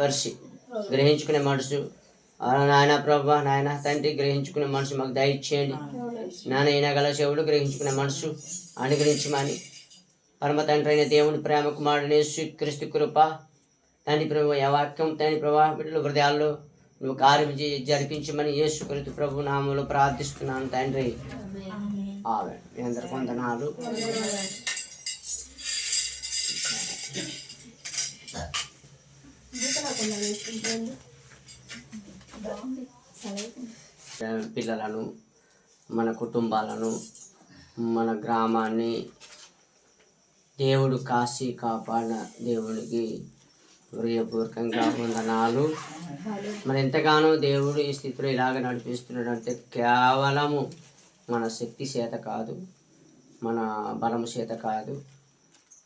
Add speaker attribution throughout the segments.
Speaker 1: వర్షి గ్రహించుకునే మనసు. నాయన ప్రభా నాయన తండ్రి గ్రహించుకునే మనసు మాకు దయచేయండి. నాన్న ఈయన గల చెవుడు గ్రహించుకునే మనసు అనుగ్రహించమని. పరమ తండ్రి అయిన దేవుని ప్రేమ కుమారుని క్రీస్తు కృప. తండ్రి ప్రభు వాక్యం తండ్రి ప్రభా బిడ్డల హృదయాల్లో నువ్వు కార్యం జరిపించమని యేసుక్రీస్తు ప్రభు నామంలో ప్రార్థిస్తున్నాను తండ్రి. ఆమె మీ అందరి పిల్లలను మన కుటుంబాలను మన గ్రామాన్ని దేవుడు కాశీ కాపాడిన దేవుడికి హృదయపూర్వకంగా వందనాలు. మరి ఎంతగానో దేవుడు ఈ స్థితిలో ఇలాగ నడిపిస్తున్నాడు అంటే కేవలము మన శక్తి చేత కాదు మన బలము చేత కాదు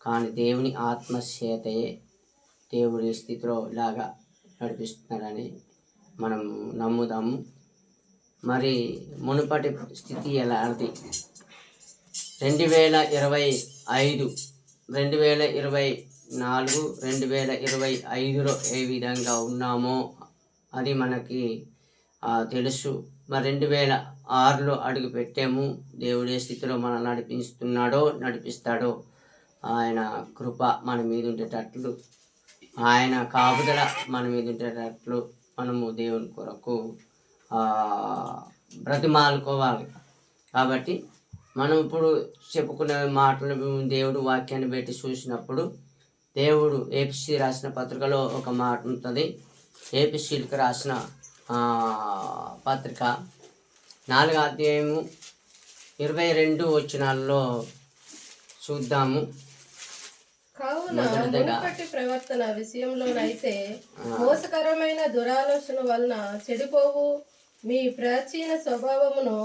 Speaker 1: కానీ దేవుని ఆత్మ చేతయే దేవుడి స్థితిలో ఇలాగా నడిపిస్తున్నాడని మనం నమ్ముదాము. మరి మునుపటి స్థితి ఎలాంటి రెండు వేల ఇరవై ఐదు రెండు వేల ఇరవై నాలుగు రెండు వేల ఇరవై ఐదులో ఏ విధంగా ఉన్నామో అది మనకి తెలుసు. మరి రెండు వేల ఆరులో అడుగు పెట్టాము దేవుడే స్థితిలో మనం నడిపిస్తున్నాడో నడిపిస్తాడో ఆయన కృప మన మీద ఉండేటట్లు ఆయన కాపుదల మన మీద ఉండేటట్లు మనము దేవుని కొరకు బ్రతిమాలుకోవాలి. కాబట్టి మనం ఇప్పుడు చెప్పుకునే మాటలు దేవుడు వాక్యాన్ని పెట్టి చూసినప్పుడు దేవుడు ఏపీసీ రాసిన పత్రికలో ఒక మాట ఉంటుంది. ఏపీసీలకు రాసిన పత్రిక నాలుగో అధ్యాయము ఇరవై రెండు వచనాల్లో చూద్దాము.
Speaker 2: కావున. మునుపటి ప్రవర్తన విషయంలోనైతే మోసకరమైన దురాలోచన వలన చెడిపోవు మీ ప్రాచీన స్వభావమును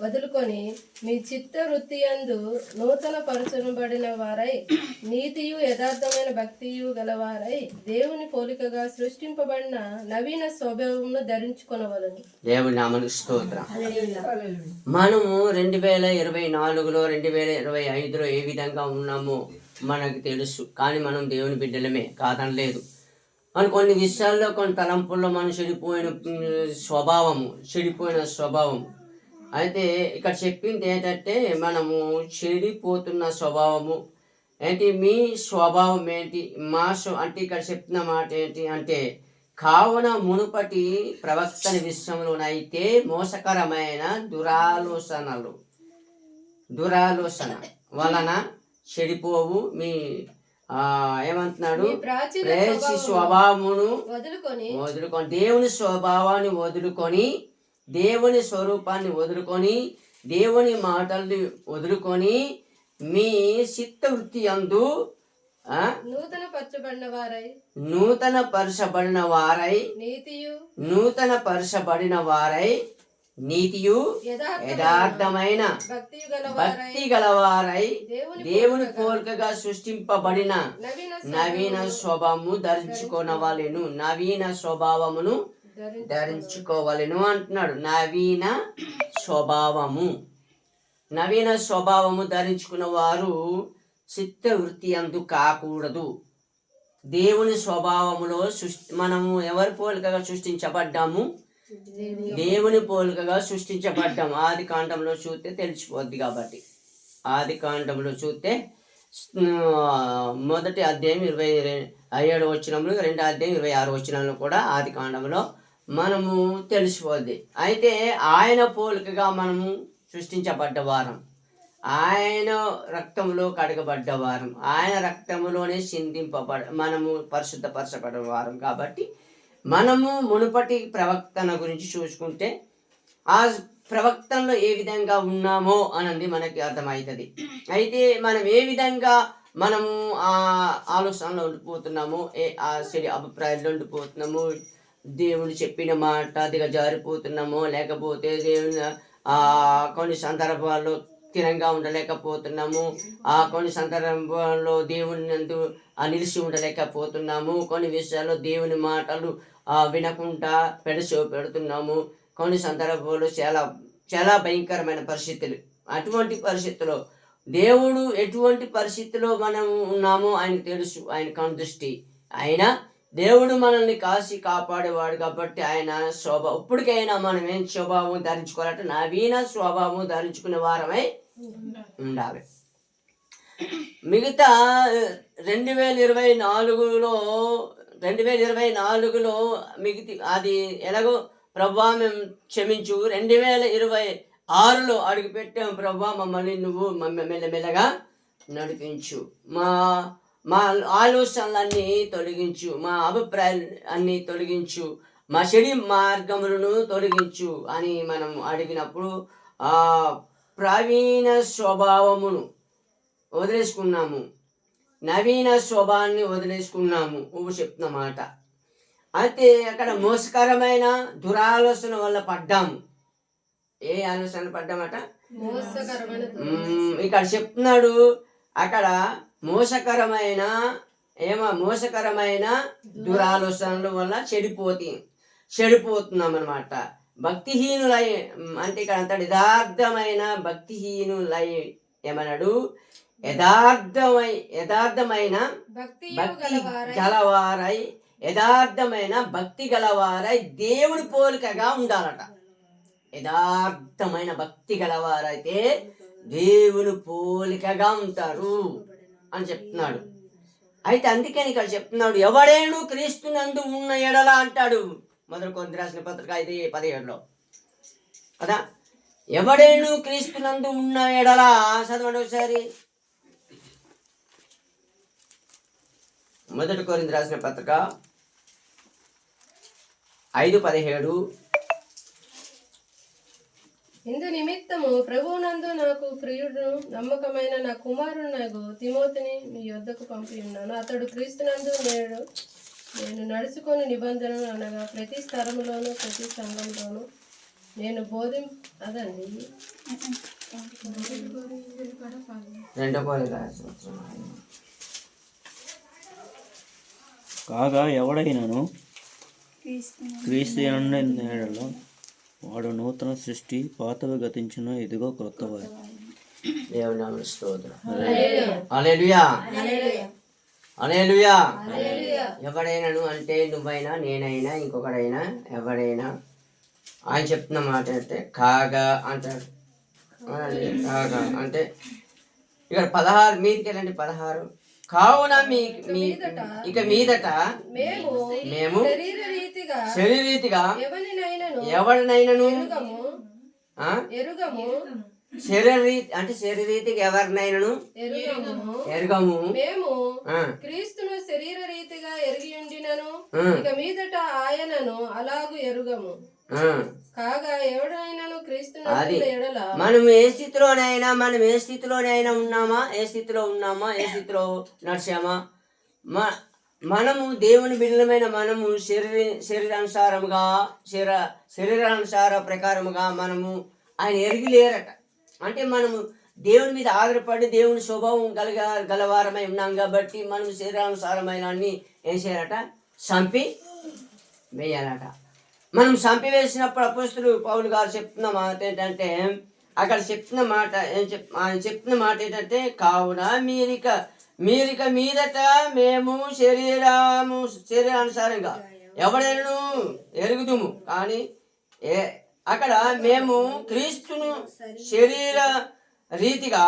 Speaker 2: వదులుకొని మీ చిత్త వృత్తి అందు నూతన పరచబడిన వారై నీతియు యథార్థమైన భక్తియు గలవారై దేవుని పోలికగా సృష్టింపబడిన నవీన స్వభావమును ధరించుకొనవలను.
Speaker 1: దేవుడి నామను స్తోత్రం. మనము రెండు వేల ఇరవై నాలుగులో రెండు వేల ఇరవై ఐదులో ఏ విధంగా ఉన్నామో మనకు తెలుసు. కానీ మనం దేవుని బిడ్డలమే కాదనలేదు. మన కొన్ని విషయాల్లో కొన్ని తలంపుల్లో మనం చెడిపోయిన స్వభావము చెడిపోయిన స్వభావం అయితే ఇక్కడ చెప్పింది ఏంటంటే మనము చెడిపోతున్న స్వభావము. ఏంటి? మీ స్వభావం ఏంటి? మా అంటే ఇక్కడ చెప్తున్న మాట ఏంటి అంటే కావున మునుపటి ప్రవక్తన విషయంలోనైతే మోసకరమైన దురాలోచనలు. దురాలోచన వలన చెడిపోవు. మీ ఆ ఏమంటున్నాడు? ప్రేసి స్వభావమును
Speaker 2: వదులుకొని
Speaker 1: వదులుకొని దేవుని స్వభావాన్ని వదులుకొని దేవుని స్వరూపాన్ని వదులుకొని దేవుని మాటల్ని వదులుకొని మీ చిత్తవృత్తి అందు
Speaker 2: నూతన పరచబడిన వారై
Speaker 1: నూతన పరచబడిన వారై
Speaker 2: నీతియు
Speaker 1: నూతన పరచబడిన వారై నీతియు
Speaker 2: యథార్థ
Speaker 1: యథార్థమైన భక్తి గలవారై
Speaker 2: దేవుని
Speaker 1: దేవుని పోలికగా సృష్టింపబడిన
Speaker 2: నవీన
Speaker 1: స్వభావము ధరించుకోనవలెను. నవీన స్వభావమును ధరించుకోవలెను అంటున్నాడు. నవీన స్వభావము. నవీన స్వభావము ధరించుకున్న వారు చిత్తవృత్తి అందు కాకూడదు. దేవుని స్వభావములో సృష్టి మనము ఎవరి పోలికగా సృష్టించబడ్డాము? దేవుని పోలికగా సృష్టించబడ్డాము. ఆది కాండంలో చూస్తే తెలిసిపోద్ది కాబట్టి. ఆది కాండంలో చూస్తే మొదటి అధ్యాయం ఇరవై ఏడు వచ్చినంలో రెండో అధ్యాయం ఇరవై ఆరు వచ్చినంలో కూడా ఆది కాండంలో మనము తెలిసిపోద్ది అయితే ఆయన పోలికగా మనము సృష్టించబడ్డ వారం. ఆయన రక్తంలో కడగబడ్డ వారం. ఆయన రక్తంలోనే చిందింపబడ మనము పరిశుద్ధపరచబడిన వారం కాబట్టి మనము మునుపటి ప్రవక్తన గురించి చూసుకుంటే ఆ ప్రవక్తనలో ఏ విధంగా ఉన్నామో అన్నది మనకి అర్థమవుతుంది అయితే మనం ఏ విధంగా మనము ఆ ఆలోచనలో ఉండిపోతున్నాము ఏ ఆ సరి అభిప్రాయాల్లో ఉండిపోతున్నాము దేవుడు చెప్పిన మాట దిగ జారిపోతున్నామో లేకపోతే దేవుని ఆ కొన్ని సందర్భాల్లో స్థిరంగా ఉండలేకపోతున్నాము. ఆ కొన్ని సందర్భాల్లో దేవుని నందు ఆ నిలిచి ఉండలేకపోతున్నాము. కొన్ని విషయాల్లో దేవుని మాటలు వినకుండా పెడసో పెడుతున్నాము కొన్ని సందర్భాల్లో చాలా చాలా భయంకరమైన పరిస్థితులు. అటువంటి పరిస్థితుల్లో దేవుడు ఎటువంటి పరిస్థితిలో మనం ఉన్నామో ఆయనకు తెలుసు. ఆయన కనుదృష్టి. ఆయన దేవుడు మనల్ని కాసి కాపాడేవాడు కాబట్టి ఆయన స్వభావం ఇప్పటికైనా మనం ఏం స్వభావం ధరించుకోవాలంటే నవీన స్వభావం ధరించుకునే వారమై ఉండాలి. మిగతా రెండు వేల ఇరవై నాలుగులో రెండు వేల ఇరవై నాలుగులో మిగతి అది ఎలాగో ప్రభా మేము క్షమించు రెండు వేల ఇరవై ఆరులో అడుగుపెట్టాము ప్రభా మమ్మల్ని నువ్వు మమ్మ- మెల్లమెల్లగా నడిపించు. మా మా ఆలోచనలన్నీ తొలగించు మా అభిప్రాయాలు అన్నీ తొలగించు మా చెడి మార్గములను తొలగించు అని మనం అడిగినప్పుడు ఆ ప్రవీణ స్వభావమును వదిలేసుకున్నాము. నవీన స్వభావాన్ని వదిలేసుకున్నాము ఊపు చెప్తున్న మాట. అయితే అక్కడ మోసకరమైన దురాలోచన వల్ల పడ్డాము. ఏ ఆలోచన పడ్డామట? ఇక్కడ చెప్తున్నాడు అక్కడ మోసకరమైన ఏమో మోసకరమైన దురాలోచనల వల్ల చెడిపోతి చెడిపోతున్నాం అనమాట భక్తిహీనులై అంటే ఇక్కడ అంత యథార్థమైన భక్తిహీనులై ఏమన్నాడు? యథార్థమై యథార్థమైన
Speaker 2: భక్తి గలవారై.
Speaker 1: గలవారై యథార్థమైన భక్తి గలవారై దేవుని పోలికగా ఉండాలట. యథార్థమైన భక్తి గలవారైతే దేవుని పోలికగా ఉంటారు. అని చెప్తున్నాడు. అయితే అందుకని ఇక్కడ చెప్తున్నాడు. ఎవడేను క్రీస్తునందు ఉన్న ఎడల అంటాడు. మొదటి కొంత రాసిన పత్రిక ఐదు పదిహేడులో. కదా? ఎవడేను క్రీస్తునందు ఉన్న ఎడల? చదవండి ఒకసారి. మొదటి కొరింది రాసిన పత్రిక ఐదు పదిహేడు
Speaker 2: ఇందు నిమిత్తము ప్రభువునందు నాకు ప్రియుడు నమ్మకమైన నా కుమారుడు నాకు తిమోతిని మీ యొద్దకు పంపి ఉన్నాను అతడు క్రీస్తునందు నేడు నేను నడుచుకొని నిబంధనలు అనగా ప్రతి స్థలములోను ప్రతి సంఘంలోను నేను బోధి అదండి.
Speaker 3: కాగా ఎవడైనాను? క్రీస్తు నేడలో వాడు నూతన సృష్టి పాతవి గతించిన. ఇదిగో క్రొత్తవాయి
Speaker 1: దేవుని నామమున స్తోత్రం. హల్లెలూయా. హల్లెలూయా. ఎవడైనాను అంటే నువ్వైనా నేనైనా ఇంకొకడైనా ఎవడైనా. ఆయన చెప్తున్న మాట అంటే కాగా అంటాడు. కాగా. అంటే ఇక్కడ పదహారు మీదకి వెళ్ళండి పదహారు. కావున మీ ఇక మీదట
Speaker 2: మేము
Speaker 1: మేము
Speaker 2: శరీర రీతిగా
Speaker 1: శరీరీతిగా
Speaker 2: ఎవరినైనాను
Speaker 1: ఎవరినైనాను
Speaker 2: ఎరుగము.
Speaker 1: శరీరీతి అంటే శరీరీతిగా ఎవరినైనాను
Speaker 2: ఎరుగము.
Speaker 1: ఎరగము.
Speaker 2: మేము క్రీస్తును శరీర రీతిగా ఎరిగి ఉండినను. ఇక మీదట ఆయనను అలాగు ఎరుగము. కాగా ఎవడైనాను
Speaker 1: మనం ఏ స్థితిలోనైనా మనం ఏ స్థితిలోనైనా ఉన్నామా? ఏ స్థితిలో ఉన్నామా? ఏ స్థితిలో నడిచామా? మ మనము దేవుని బిడ్డలమైన మనము శరీర శరీరానుసారముగా శరీర శరీరానుసార ప్రకారముగా మనము ఆయన ఎరిగి లేరట. అంటే మనము దేవుని మీద ఆధారపడి దేవుని స్వభావం గలగ గలవారమై ఉన్నాం కాబట్టి మనం శరీరానుసారమైన అన్ని ఏం చేయాలట? చంపి వేయాలట. మనం చంపివేసినప్పుడు అపోస్తులు పౌలు గారు చెప్తున్న మాట ఏంటంటే అక్కడ చెప్తున్న మాట ఏం చెప్ ఆయన చెప్తున్న మాట ఏంటంటే కావున మీరిక మీరిక మీదట మేము శరీరము శరీరానుసారంగా ఎవడైనా ఎరుగుదుము. కానీ ఏ అక్కడ మేము క్రీస్తును శరీర రీతిగా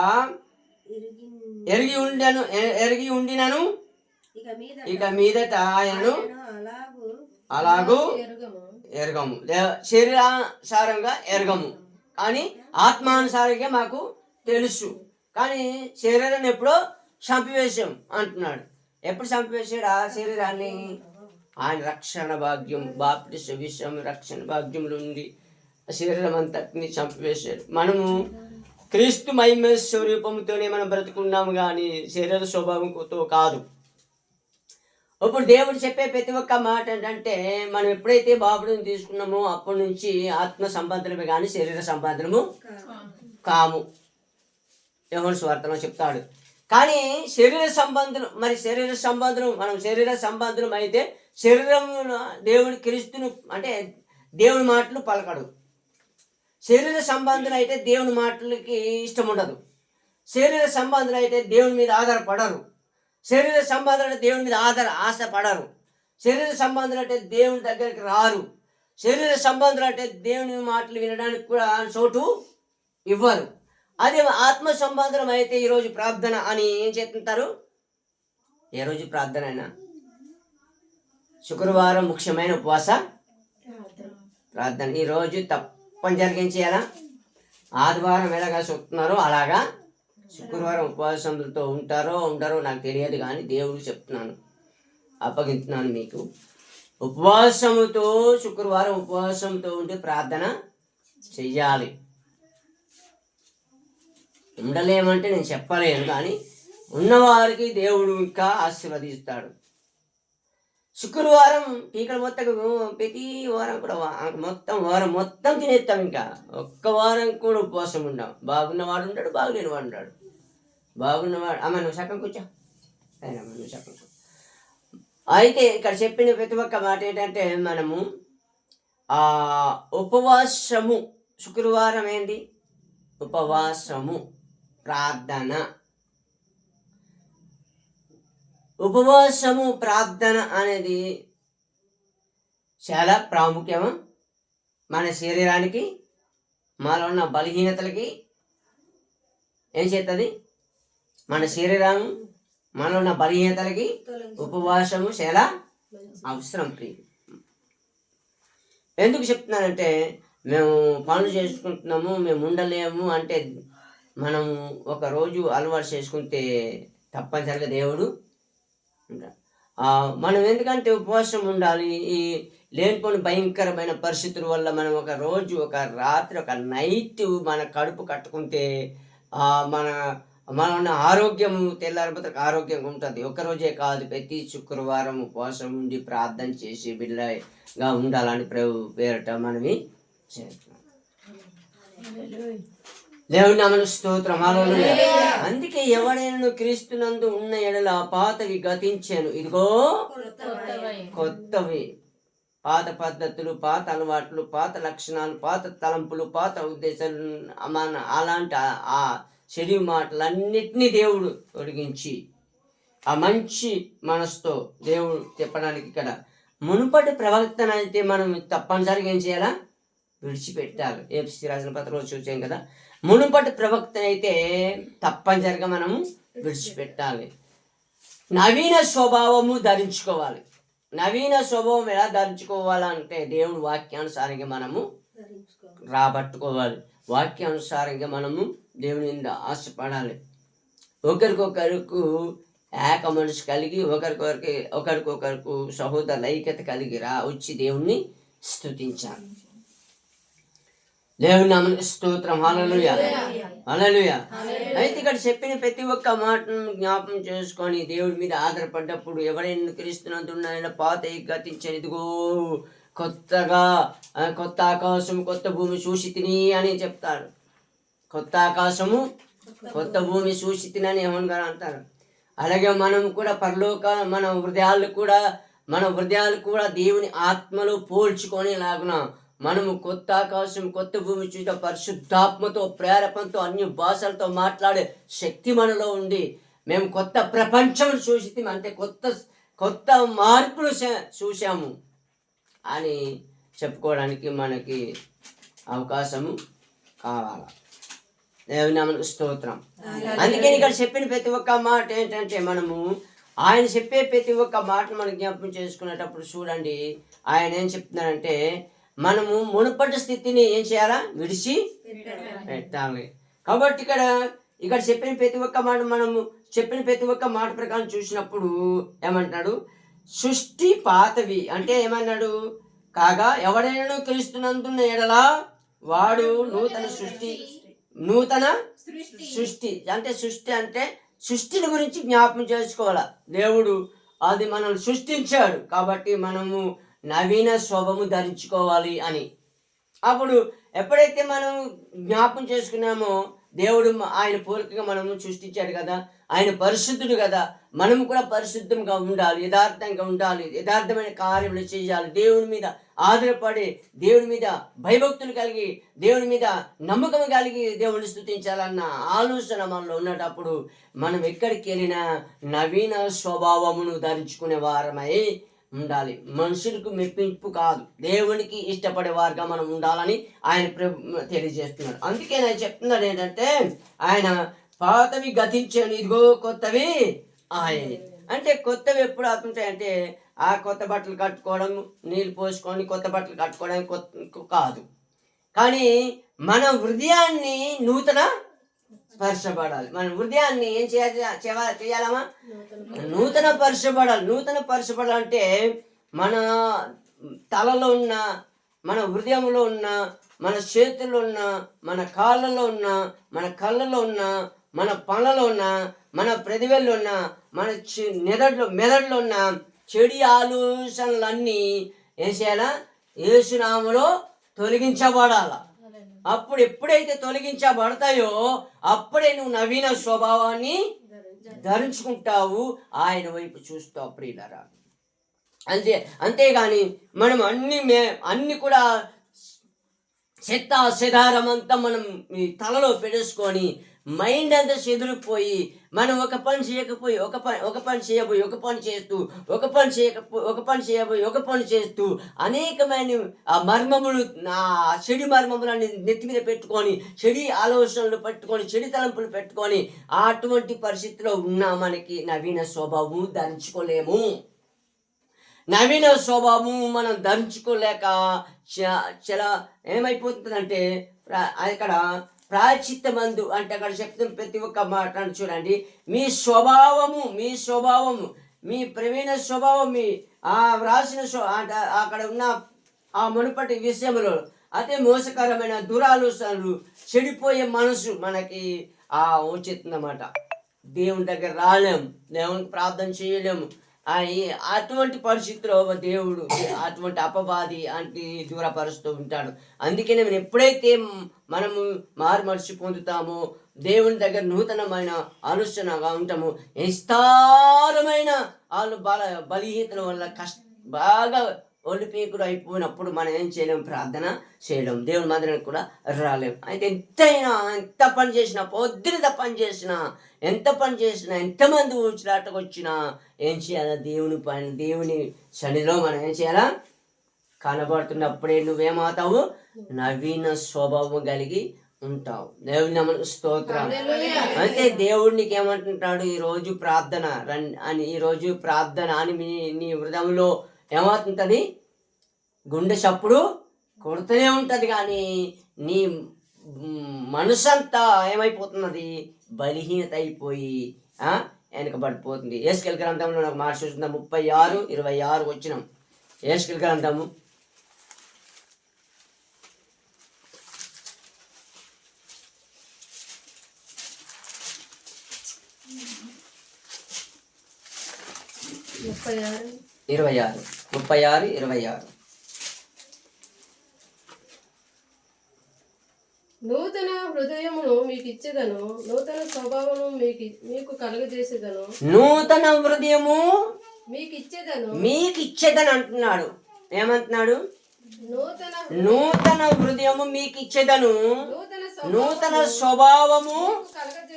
Speaker 1: ఎరిగి ఉండను ఎరిగి ఉండినను. ఇక మీదట ఆయనను అలాగూ
Speaker 2: ఎరగము.
Speaker 1: లే- శరీరానుసారంగా ఎరగము. కానీ ఆత్మానుసారంగా మాకు తెలుసు. కానీ శరీరాన్ని ఎప్పుడో చంపివేశాం అంటున్నాడు. ఎప్పుడు చంపివేశాడు ఆ శరీరాన్ని? ఆయన రక్షణ భాగ్యం బాప్టిస్ విషయం రక్షణ భాగ్యంలో ఉంది. శరీరం అంతటిని చంపివేశాడు. మనము క్రీస్తు మహిమ స్వరూపంతోనే మనం బ్రతుకున్నాము కానీ శరీర స్వభావంతో కాదు. ఇప్పుడు దేవుడు చెప్పే ప్రతి ఒక్క మాట ఏంటంటే మనం ఎప్పుడైతే బాబుడిని తీసుకున్నామో అప్పటి నుంచి ఆత్మ సంబంధమే కానీ శరీర సంబంధము కాము. యోహన్ స్వార్థలో చెప్తాడు. కానీ శరీర సంబంధం మరి శరీర సంబంధం మనం శరీర సంబంధం అయితే శరీరమున దేవుని క్రీస్తును అంటే దేవుని మాటలు పలకడు. శరీర సంబంధం అయితే దేవుని మాటలకి ఇష్టం ఉండదు శరీర సంబంధం అయితే దేవుని మీద ఆధారపడరు. శరీర సంబంధులు దేవుని మీద ఆధార ఆశపడరు. శరీర సంబంధం అంటే దేవుని దగ్గరికి రారు. శరీర సంబంధం అంటే దేవుని మాటలు వినడానికి కూడా చోటు ఇవ్వరు. అదే ఆత్మ సంబంధం అయితే ఈరోజు ప్రార్థన అని ఏం చేస్తుంటారు ఏ రోజు ప్రార్థన అయినా? శుక్రవారం ముఖ్యమైన ఉపవాస ప్రార్థన. ఈరోజు తప్పని జరిగించేయాలా? ఆదివారం ఎలాగా చూస్తున్నారో అలాగా శుక్రవారం ఉపవాసంతో ఉంటారో ఉంటారో నాకు తెలియదు కానీ దేవుడు చెప్తున్నాను అప్పగించున్నాను మీకు. ఉపవాసముతో శుక్రవారం ఉపవాసంతో ఉండి ప్రార్థన చెయ్యాలి. ఉండలేమంటే నేను చెప్పలేను కానీ ఉన్నవారికి దేవుడు ఇంకా ఆశీర్వదిస్తాడు. శుక్రవారం పీకల మొత్తం ప్రతి వారం కూడా మొత్తం వారం మొత్తం తినేస్తాం ఇంకా. ఒక్క వారం కూడా ఉపవాసం ఉండాం. బాగున్నవాడు ఉంటాడు బాగులేనివాడు ఉంటాడు బాగున్నవాడు అమ్మ నువ్వు సగం కూర్చో. అమ్మ నువ్వు సగం అయితే ఇక్కడ చెప్పిన ప్రతి ఒక్క మాట ఏంటంటే మనము ఆ ఉపవాసము. శుక్రవారం ఏంటి ఉపవాసము. ప్రార్థన. ఉపవాసము ప్రార్థన అనేది చాలా ప్రాముఖ్యం మన శరీరానికి మాలో ఉన్న బలహీనతలకి ఏం చేస్తుంది మన శరీరం మనలో ఉన్న బలహీనతలకి ఉపవాసము చాలా అవసరం ప్రియ. ఎందుకు చెప్తున్నానంటే మేము పనులు చేసుకుంటున్నాము మేము ఉండలేము అంటే మనం ఒక రోజు అలవాటు చేసుకుంటే తప్పనిసరిగా దేవుడు మనం ఎందుకంటే ఉపవాసం ఉండాలి? ఈ లేనిపోని భయంకరమైన పరిస్థితుల వల్ల మనం ఒక రోజు ఒక రాత్రి ఒక నైట్ మన కడుపు కట్టుకుంటే ఆ, మన మన ఉన్న ఆరోగ్యం తెల్లారిపోతే ఆరోగ్యంగా ఉంటుంది. ఒక రోజే కాదు ప్రతి శుక్రవారం ఉపవాసం ఉండి ప్రార్థన చేసి బిడ్డగా ఉండాలని ప్రభు పేరట మనవి చేస్తున్నాం. దేవుని నామన స్తోత్రం. హల్లెలూయా. అందుకే ఎవడైనా క్రీస్తునందు ఉన్న ఎడల పాతవి గతించాను. ఇదిగో కొత్తవి. పాత పద్ధతులు పాత అలవాట్లు పాత లక్షణాలు పాత తలంపులు పాత ఉద్దేశాలు మన అలాంటి ఆ- ఆ చెడు మాటలన్నిటినీ దేవుడు తొలగించి ఆ మంచి మనసుతో దేవుడు చెప్పడానికి ఇక్కడ మునుపటి ప్రవర్తన అయితే మనం తప్పనిసరిగా ఏం చేయాలా? విడిచిపెట్టాలి. ఏపీ రాసిన పత్రికలో చూసాం కదా. మునుపటి ప్రవక్తన అయితే తప్పనిసరిగా మనము విడిచిపెట్టాలి. నవీన స్వభావము ధరించుకోవాలి. నవీన స్వభావం ఎలా ధరించుకోవాలంటే దేవుని వాక్యానుసారంగా మనము రాబట్టుకోవాలి. వాక్యానుసారంగా మనము దేవుని ఆశపడాలి. ఒకరికొకరికి ఏక మనసు కలిగి ఒకరికొకరికి ఒకరికొకరికి సహోదరుల ఐక్యత కలిగి రా వచ్చి దేవుణ్ణి స్తుతించాలి. దేవుని నామనికి స్తోత్రం. హల్లెలూయా. హల్లెలూయా. అయితే ఇక్కడ చెప్పిన ప్రతి ఒక్క మాటను జ్ఞాపం చేసుకొని దేవుడి మీద ఆధారపడ్డప్పుడు ఎవరైనా క్రీస్తునందున్న పాత గతించని ఇదిగో కొత్తగా కొత్త ఆకాశం కొత్త భూమి చూసి తిని అని చెప్తారు. కొత్త ఆకాశము కొత్త భూమి. చూసి తినని యెహోవా గారు అంటారు? అలాగే మనం కూడా పరలోక మన హృదయాలు కూడా మన హృదయాలు కూడా దేవుని ఆత్మలో పోల్చుకొని లాగున మనము కొత్త ఆకాశం కొత్త భూమి చూసిన పరిశుద్ధాత్మతో ప్రేరపంతో అన్ని భాషలతో మాట్లాడే శక్తి మనలో ఉండి మేము కొత్త ప్రపంచం చూసి అంటే కొత్త కొత్త మార్పులు చే- చూశాము. అని చెప్పుకోవడానికి మనకి అవకాశము కావాలి? దేవుని నామమునకు స్తోత్రం అందుకని ఇక్కడ చెప్పిన ప్రతి ఒక్క మాట ఏంటంటే మనము ఆయన చెప్పే ప్రతి ఒక్క మాట మనం జ్ఞాపకం చేసుకునేటప్పుడు చూడండి ఆయన ఏం చెప్తున్నారంటే మనము మునుపటి స్థితిని ఏం చేయాలా? విడిచి పెట్టాలి. కాబట్టి ఇక్కడ ఇక్కడ చెప్పిన ప్రతి ఒక్క మాట మనము చెప్పిన ప్రతి ఒక్క మాట ప్రకారం చూసినప్పుడు ఏమంటాడు సృష్టి పాతవి. అంటే ఏమన్నాడు? కాగా ఎవడైనా క్రీస్తునందున్న ఎడలా వాడు నూతన సృష్టి నూతన సృష్టి. అంటే సృష్టి అంటే సృష్టిని గురించి జ్ఞాపకం చేసుకోవాలి? దేవుడు అది మనం సృష్టించాడు. కాబట్టి మనము నవీన శోభము ధరించుకోవాలి అని. అప్పుడు ఎప్పుడైతే మనం జ్ఞాపం చేసుకున్నామో దేవుడు ఆయన పూర్తిగా మనము సృష్టించాడు కదా ఆయన పరిశుద్ధుడు కదా మనము కూడా పరిశుద్ధంగా ఉండాలి యథార్థంగా ఉండాలి యథార్థమైన కార్యములు చేయాలి. దేవుని మీద ఆధారపడి దేవుని మీద భయభక్తులు కలిగి దేవుని మీద నమ్మకం కలిగి దేవుని స్థుతించాలన్న ఆలోచన మనలో ఉన్నటప్పుడు మనం ఎక్కడికి వెళ్ళినా నవీన స్వభావమును ధరించుకునే వారమై ఉండాలి. మనుషులకు మెప్పింపు కాదు. దేవునికి ఇష్టపడే వారిగా మనం ఉండాలని ఆయన ప్రభు తెలియజేస్తున్నాడు. అందుకే నేను చెప్తున్నాడు ఏంటంటే ఆయన పాతవి గతించాను ఇదిగో కొత్తవి ఆయన. అంటే కొత్తవి ఎప్పుడు అవుతుంటాయంటే ఆ కొత్త బట్టలు కట్టుకోవడం నీళ్ళు పోసుకొని కొత్త బట్టలు కట్టుకోవడం కొత్త కాదు. కానీ మన హృదయాన్ని నూతన పరచబడాలి మన హృదయాన్ని ఏం చేయాలి చేయాలి- చేయాలమ్మా? నూతన పరచబడాలి నూతన పరచబడాలంటే మన తలలో ఉన్న మన హృదయంలో ఉన్న మన చేతుల్లో ఉన్న మన కాళ్ళలో ఉన్న మన కళ్ళలో ఉన్న మన పళ్ళలో ఉన్న మన ప్రతిభల్లో ఉన్న మన మెదడులో మెదడులో ఉన్న చెడి ఆలోచనలన్నీ ఏం చేయాలా? యేసునామలో తొలగించబడాల. అప్పుడు ఎప్పుడైతే తొలగించబడతాయో అప్పుడే నువ్వు నవీన స్వభావాన్ని ధరించుకుంటావు. ఆయన వైపు చూస్తావు ప్రియులరా. అంతే అంతేగాని మనం అన్ని మే అన్ని కూడా చెత్త శిధారం అంతా మనం ఈ తలలో పెట్టేసుకొని మైండ్ అంతా చెదిరిపోయి మనం ఒక పని చేయకపోయి ఒక పని ఒక పని చేయబోయి ఒక పని చేస్తూ ఒక పని చేయకపోయి ఒక పని చేయబోయి ఒక పని చేస్తూ అనేకమైన ఆ మర్మములు నా చెడు మర్మములని నెత్తి మీద పెట్టుకొని చెడి ఆలోచనలు పెట్టుకొని చెడి తలంపులు పెట్టుకొని అటువంటి పరిస్థితిలో ఉన్న మనకి నవీన స్వభావము ధరించుకోలేము. నవీన స్వభావం మనం ధరించుకోలేక చ- చాలా ఏమైపోతుందంటే ప్రా- అక్కడ ప్రాచిత్తమందు అంటే అక్కడ చెప్తున్న ప్రతి ఒక్క మాట చూడండి. మీ స్వభావము మీ స్వభావము మీ ప్రవీణ స్వభావం మీ ఆ వ్రాసిన స్వ- అక్కడ ఉన్న ఆ మునుపటి విషయంలో అదే మోసకరమైన దురాలోచనలు చెడిపోయే మనసు మనకి ఆ వచ్చేస్తుందన్నమాట. దేవుని దగ్గర రాలేము దేవునికి ప్రార్థన చేయలేము అటువంటి పరిస్థితిలో దేవుడు అటువంటి అపవాది అంటే దూరపరుస్తూ ఉంటాడు. అందుకే నేను ఎప్పుడైతే మనము మారు మనిషి పొందుతామో దేవుని దగ్గర నూతనమైన ఆలోచనగా ఉంటాము విస్తారమైన వాళ్ళు బల బలహీనతల వల్ల కష్ట బాగా ఒలిపీకుడు అయిపోయినప్పుడు మనం ఏం చేయలేం? ప్రార్థన చేయలేం. దేవుని మందిరానికి కూడా రాలేం. అయితే ఎంతైనా ఎంత పని చేసినా పొద్దున పని చేసినా ఎంత పని చేసినా ఎంతమంది ఊచిలాటకు వచ్చినా ఏం చేయాలా? దేవుని పని దేవుని శనిలో మనం ఏం చేయాలా? కనబడుతున్నప్పుడే నువ్వేమవుతావు? నవీన స్వభావం కలిగి ఉంటావు. దేవుని స్తోత్రం. అంటే దేవుడు నీకు ఏమంటుంటాడు ఈ రోజు ప్రార్థన. రన్ అని ఈ రోజు ప్రార్థన అని మీ నీ హృదయంలో ఏమవుతుంటుంది? గుండె చప్పుడు కొడుతూనే ఉంటుంది కానీ నీ మనసు మనసంతా ఏమైపోతున్నది? బలహీనత అయిపోయి వెనకబడిపోతుంది. ఏసుకెల్ గ్రంథంలో నాకు మార్చి చూస్తుందా ముప్పై ఆరు ఇరవై ఆరు వచ్చినాం. ఏసుకెల్ గ్రంథము.
Speaker 2: ముప్పై ఆరు.
Speaker 1: ఇరవై ఆరు. ముప్పై ఆరు ఇరవై ఆరు.
Speaker 2: నూతన హృదయమును మీకు ఇచ్చేదను నూతన స్వభావము మీకు మీకు కలుగజేసేదను.
Speaker 1: నూతన హృదయము
Speaker 2: మీకు ఇచ్చేదను
Speaker 1: మీకు ఇచ్చేదని అంటున్నాడు ఏమంటున్నాడు?
Speaker 2: నూతన
Speaker 1: నూతన హృదయము మీకు ఇచ్చేదను
Speaker 2: నూతన
Speaker 1: స్వభావము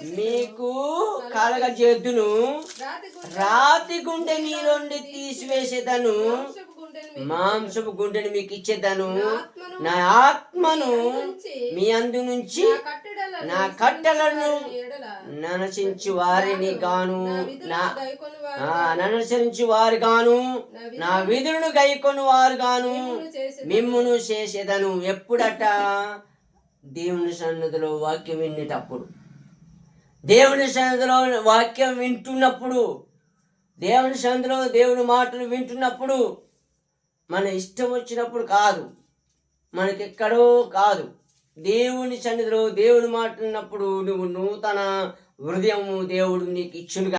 Speaker 1: మీకు కలగజేద్దును.
Speaker 2: రాతి గుండె
Speaker 1: నుండి తీసివేసేదను.
Speaker 2: మాంసపు గుండెను
Speaker 1: మీకు ఇచ్చేదను. నా ఆత్మను మీ అందు నుంచి
Speaker 2: నా
Speaker 1: కట్టెలను ననసించి వారిని గాను. నా ననుసరించి వారు గాను. నా విధులను గైకొని వారు గాను. మిమ్మును చేసేదను. ఎప్పుడట? దేవుని సన్నిధిలో వాక్యం వినేటప్పుడు. దేవుని సన్నిధిలో వాక్యం వింటున్నప్పుడు దేవుని సన్నిధిలో దేవుని మాటలు వింటున్నప్పుడు మన ఇష్టం వచ్చినప్పుడు కాదు. మనకెక్కడో కాదు. దేవుని సన్నిధిలో దేవుని మాట నువ్వు నూతన హృదయము దేవుడు నీకు ఇచ్చును